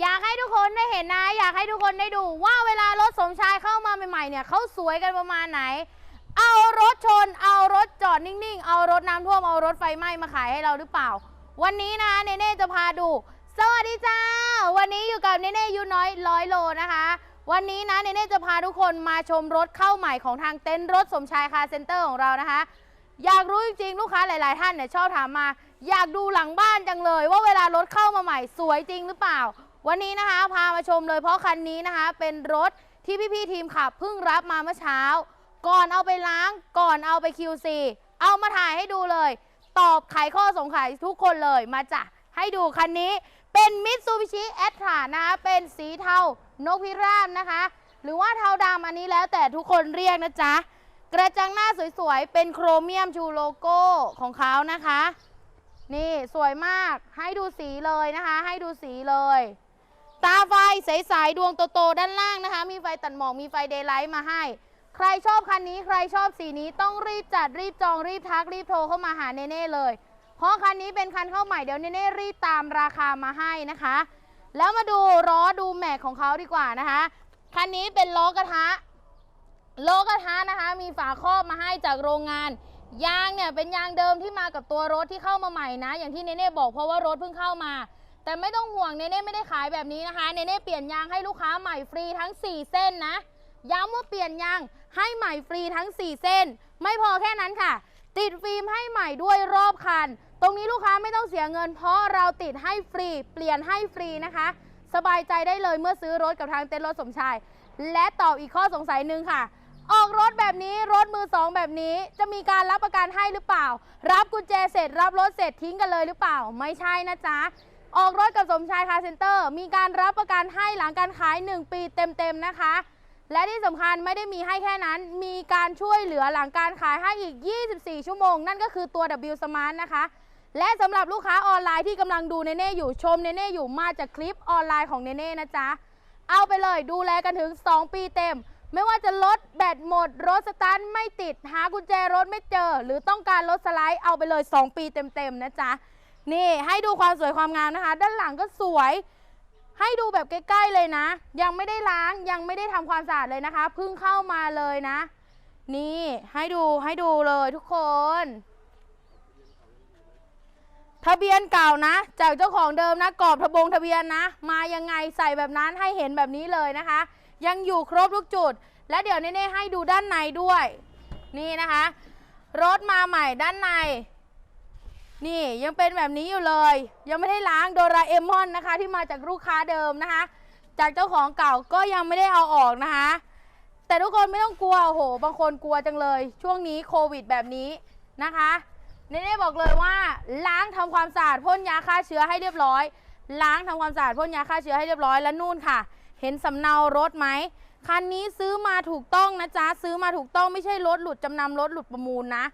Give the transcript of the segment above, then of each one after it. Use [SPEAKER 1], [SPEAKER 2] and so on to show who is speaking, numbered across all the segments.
[SPEAKER 1] อยากให้ทุกคนได้เห็นนะ อยากให้ทุกคนได้ดู ว่าเวลารถสมชายเข้ามาใหม่ๆเนี่ยเขาสวยกันประมาณไหน เอารถชน เอารถจอดนิ่งๆ เอารถน้ำท่วม เอารถไฟไหม้มาขายให้เราหรือเปล่า วันนี้นะเนเน่จะพาดู สวัสดีจ้า วันนี้อยู่กับเนเน่ยูน้อยร้อยโลนะคะ วันนี้นะเนเน่จะพาทุกคนมาชมรถเข้าใหม่ของทางเต็นท์รถสมชายคาเซ็นเตอร์ของเรานะคะ อยากรู้จริงๆ ลูกค้าหลายๆ ท่านเนี่ยชอบถามมา อยากดูหลังบ้านจังเลย ว่าเวลารถเข้ามาใหม่สวยจริงหรือเปล่า วันนี้นะคะพามาชมเลยเพราะคันนี้นะคะ เป็นรถที่พี่ๆทีมขับเพิ่งรับมาเมื่อเช้า ก่อนเอาไปล้างก่อนเอาไป QC เอามาถ่ายให้ดูเลย ตอบไขข้อสงสัยทุกคนเลยมาจ้ะให้ดูคันนี้เป็น Mitsubishi a t r a นะคะเป็นสีเทานกพิราบนะคะ หรือว่าเทาดำอันนี้แล้วแต่ทุกคนเรียกนะจ๊ะ กระจังหน้าสวยๆ เป็นโครเมียมชูโลโก้ของเขานะคะ นี่สวยมากให้ดูสีเลยนะคะ ให้ดูสีเลย ตาไฟใสๆดวงโตๆด้านล่างนะคะ มีไฟตัดหมอกมีไฟเดย์ไลท์มาให้ ใครชอบคันนี้ใครชอบสีนี้ต้องรีบจัดรีบจองรีบทักรีบโทรเข้ามาหาเนเน่เลย เพราะคันนี้เป็นคันเข้าใหม่เดี๋ยวเนเน่รีบตามราคามาให้นะคะ แล้วมาดูล้อดูแม็กของเขาดีกว่านะคะคันนี้เป็นล้อกระทะโลกระทะนะคะ มีฝาครอบมาให้จากโรงงานยางเนี่ยเป็นยางเดิมที่มากับตัวรถที่เข้ามาใหม่นะ อย่างที่เนเน่บอกเพราะว่ารถเพิ่งเข้ามา แต่ไม่ต้องห่วงเนเน่ไม่ได้ขายแบบนี้นะคะเนเน่เปลี่ยนยางให้ลูกค้าใหม่ฟรีทั้ง 4 เส้นนะ ย้ำว่าเปลี่ยนยางให้ใหม่ฟรีทั้ง 4 เส้น ไม่พอแค่นั้นค่ะ ติดฟิล์มให้ใหม่ด้วยรอบคัน ตรงนี้ลูกค้าไม่ต้องเสียเงิน เพราะเราติดให้ฟรี เปลี่ยนให้ฟรีนะคะ สบายใจได้เลยเมื่อซื้อรถกับทางเต็นท์รถสมชาย และตอบอีกข้อสงสัยหนึ่งค่ะออกรถแบบนี้รถมือสองแบบนี้จะมีการรับประกันให้หรือเปล่า รับกุญแจเสร็จรับรถเสร็จทิ้งกันเลยหรือเปล่า ไม่ใช่นะจ๊ะ ออกรถกับสมชายคาร์เซ็นเตอร์ มีการรับประกันให้หลังการขาย 1 ปีเต็มๆนะคะ และที่สำคัญไม่ได้มีให้แค่นั้น มีการช่วยเหลือหลังการขายให้อีก 24 ชั่วโมง นั่นก็คือตัว W Smart นะคะ และสำหรับลูกค้าออนไลน์ที่กำลังดูเนเน่อยู่ชมเนเน่อยู่มาจากคลิปออนไลน์ของเนเน่นะจ๊ะ เอาไปเลยดูแลกันถึง 2 ปีเต็ม ไม่ว่าจะลดแบตหมด รถสตาร์ทไม่ติด หากุญแจรถไม่เจอ หรือต้องการรถสไลด์เอาไปเลย 2 ปีเต็มๆนะจ๊ะ นี่ให้ดูความสวยความงามนะคะ ด้านหลังก็สวย ให้ดูแบบใกล้ๆเลยนะ ยังไม่ได้ล้างยังไม่ได้ทำความสะอาดเลยนะคะเพิ่งเข้ามาเลยนะ นี่ให้ดูให้ดูเลยทุกคนทะเบียนเก่านะ จากเจ้าของเดิมนะกรอบทะบงทะเบียนนะ มายังไงใส่แบบนั้นให้เห็นแบบนี้เลยนะคะ ยังอยู่ครบทุกจุด และเดี๋ยวเน่ๆให้ดูด้านในด้วย นี่นะคะ รถมาใหม่ด้านใน นี่ยังเป็นแบบนี้อยู่เลย ยังไม่ได้ล้างโดราเอมอนนะคะ ที่มาจากลูกค้าเดิมนะคะ จากเจ้าของเก่าก็ยังไม่ได้เอาออกนะคะ แต่ทุกคนไม่ต้องกลัวโอ้โห บางคนกลัวจังเลย ช่วงนี้โควิดแบบนี้นะคะเนเน่บอกเลยว่าล้างทำความสะอาดพ่นยาฆ่าเชื้อให้เรียบร้อย ล้างทำความสะอาดพ่นยาฆ่าเชื้อให้เรียบร้อยแล้วนู่นค่ะ เห็นสำเนารถไหมคันนี้ซื้อมาถูกต้องนะจ๊ะซื้อมาถูกต้องไม่ใช่รถหลุดจำนำรถหลุดประมูลนะ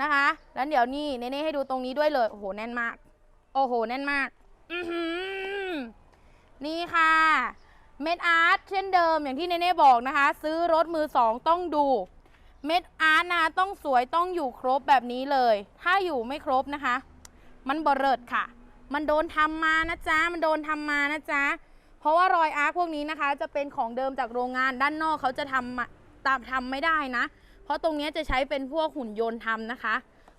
[SPEAKER 1] นะคะ แล้วเดี๋ยวนี่เน่ให้ดูตรงนี้ด้วยเลย โอ้โห แน่นมาก โอ้โห แน่นมาก นี่ค่ะ เม็ดอาร์ตเช่นเดิมอย่างที่เน่บอกนะคะ ซื้อรถมือสองต้องดู เม็ดอาร์ตนะต้องสวยต้องอยู่ครบแบบนี้เลย ถ้าอยู่ไม่ครบนะคะ มันบเริดค่ะ มันโดนทำมานะจ๊ะ มันโดนทำมานะจ๊ะ เพราะว่ารอยอาร์ตพวกนี้นะคะ จะเป็นของเดิมจากโรงงานด้านนอกเขาจะทำตามทำไม่ได้นะ ราะตรงนี้จะใช้เป็นพวกหุ่นยนต์ทำนะคะ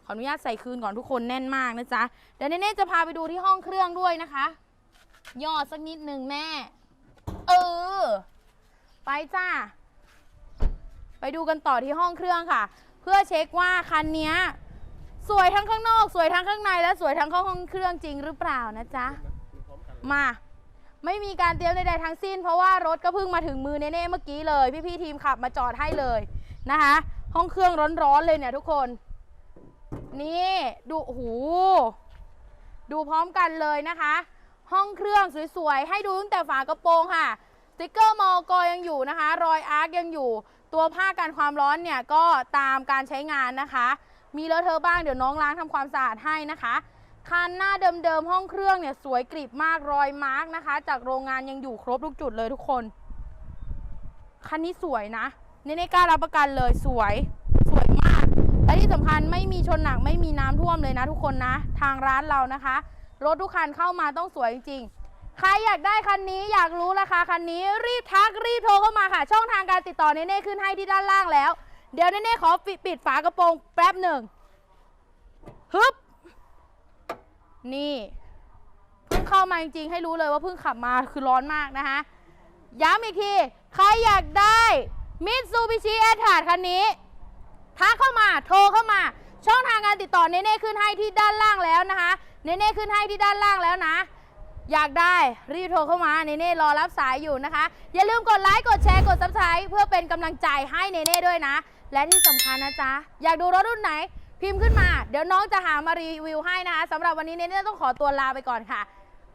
[SPEAKER 1] ขออนุญาตใส่คืนก่อนทุกคนแน่นมากนะจ๊ะเดี๋ยวเน่จะพาไปดูที่ห้องเครื่องด้วยนะคะ ย่อสักนิดหนึ่งแม่ เออ ไปจ้า ไปดูกันต่อที่ห้องเครื่องค่ะ เพื่อเช็คว่าคันนี้สวยทั้งข้างนอก สวยทั้งข้างในและสวยทั้งข้าห้องเครื่องจริงหรือเปล่านะจ๊ะ มา ไม่มีการเตรียมใดๆทั้งสิ้น เพราะว่ารถก็เพิ่งมาถึงมือเน่ๆเมื่อกี้เลย พี่ๆทีมขับมาจอดให้เลยนะคะ ห้องเครื่องร้อนๆเลยเนี่ยทุกคน นี่ดูโอ้โหดูพร้อมกันเลยนะคะ ห้องเครื่องสวยๆ ให้ดูตั้งแต่ฝากระโปรงค่ะสติกเกอร์มอกยังอยู่นะคะ รอยอาร์คยังอยู่ ตัวผ้ากันความร้อนเนี่ยก็ตามการใช้งานนะคะ มีเลอะเทอะบ้างเดี๋ยวน้องล้างทำความสะอาดให้นะคะคันหน้าเดิมๆห้องเครื่องเนี่ยสวยกริบมากรอยมาร์กนะคะ จากโรงงานยังอยู่ครบทุกจุดเลยทุกคน คันนี้สวยนะ เนเน่กล้ารับประกันเลยสวยสวยมาก และที่สำคัญไม่มีชนหนักไม่มีน้ำท่วมเลยนะทุกคนนะ ทางร้านเรานะคะ รถทุกคันเข้ามาต้องสวยจริงๆใครอยากได้คันนี้อยากรู้ราคาคันนี้รีบทักรีบโทรเข้ามาค่ะ ช่องทางการติดต่อเนเน่ขึ้นให้ที่ด้านล่างแล้ว เดี๋ยวเนเน่ขอปิดปิดฝากระโปรงแป๊บหนึ่งฮึบนี่เพิ่งเข้ามาจริงๆ ให้รู้เลยว่าเพิ่งขับมาคือร้อนมากนะคะย้ำอีกที ใครอยากได้ มิตซูบิชิแอทาคันนี้ทักเข้ามาโทรเข้ามา ช่องทางการติดต่อเนเน่ขึ้นให้ที่ด้านล่างแล้วนะคะเนเน่ขึ้นให้ที่ด้านล่างแล้วนะ อยากได้รีบโทรเข้ามาเนเน่รอรับสายอยู่นะคะ อย่าลืมกดไลค์กดแชร์กด subscribe เพื่อเป็นกำลังใจให้เนเน่ด้วยนะ และที่สำคัญนะจ๊ะ อยากดูรถรุ่นไหน พิมพ์ขึ้นมา เดี๋ยวน้องจะหามารีวิวให้นะคะสำหรับวันนี้เนเน่ต้องขอตัวลาไปก่อนค่ะ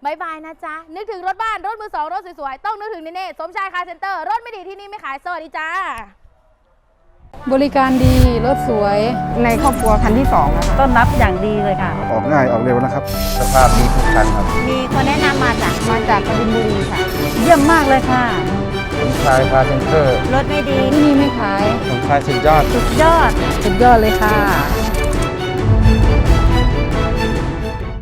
[SPEAKER 1] บายบายนะจ๊ะ นึกถึงรถบ้าน รถมือสอง รถสวยๆ ต้องนึกถึงเนเน่สมชายคาร์เซ็นเตอร์ รถไม่ดีที่นี่ไม่ขาย สวัสดีจ้า
[SPEAKER 2] บริการดี รถสวย
[SPEAKER 3] ในครอบครัวคันที่สองนะคะ
[SPEAKER 4] ต้อนรับอย่างดีเลยค่ะ
[SPEAKER 5] ออกง่ายออกเร็วนะครับ สภาพดีทุกคันครับ
[SPEAKER 4] มีคนแนะนำมาจาก
[SPEAKER 3] มาจากกบินบุรีค่ะ
[SPEAKER 4] เยี่ยมมากเลยค่ะ
[SPEAKER 5] ผมชายพาเซนเตอร์
[SPEAKER 4] รถไม่ดี
[SPEAKER 2] ที่นี่ไม่ขาย
[SPEAKER 5] ผมชายสุดยอด
[SPEAKER 4] สุดยอด
[SPEAKER 2] สุดยอดเลยค่ะ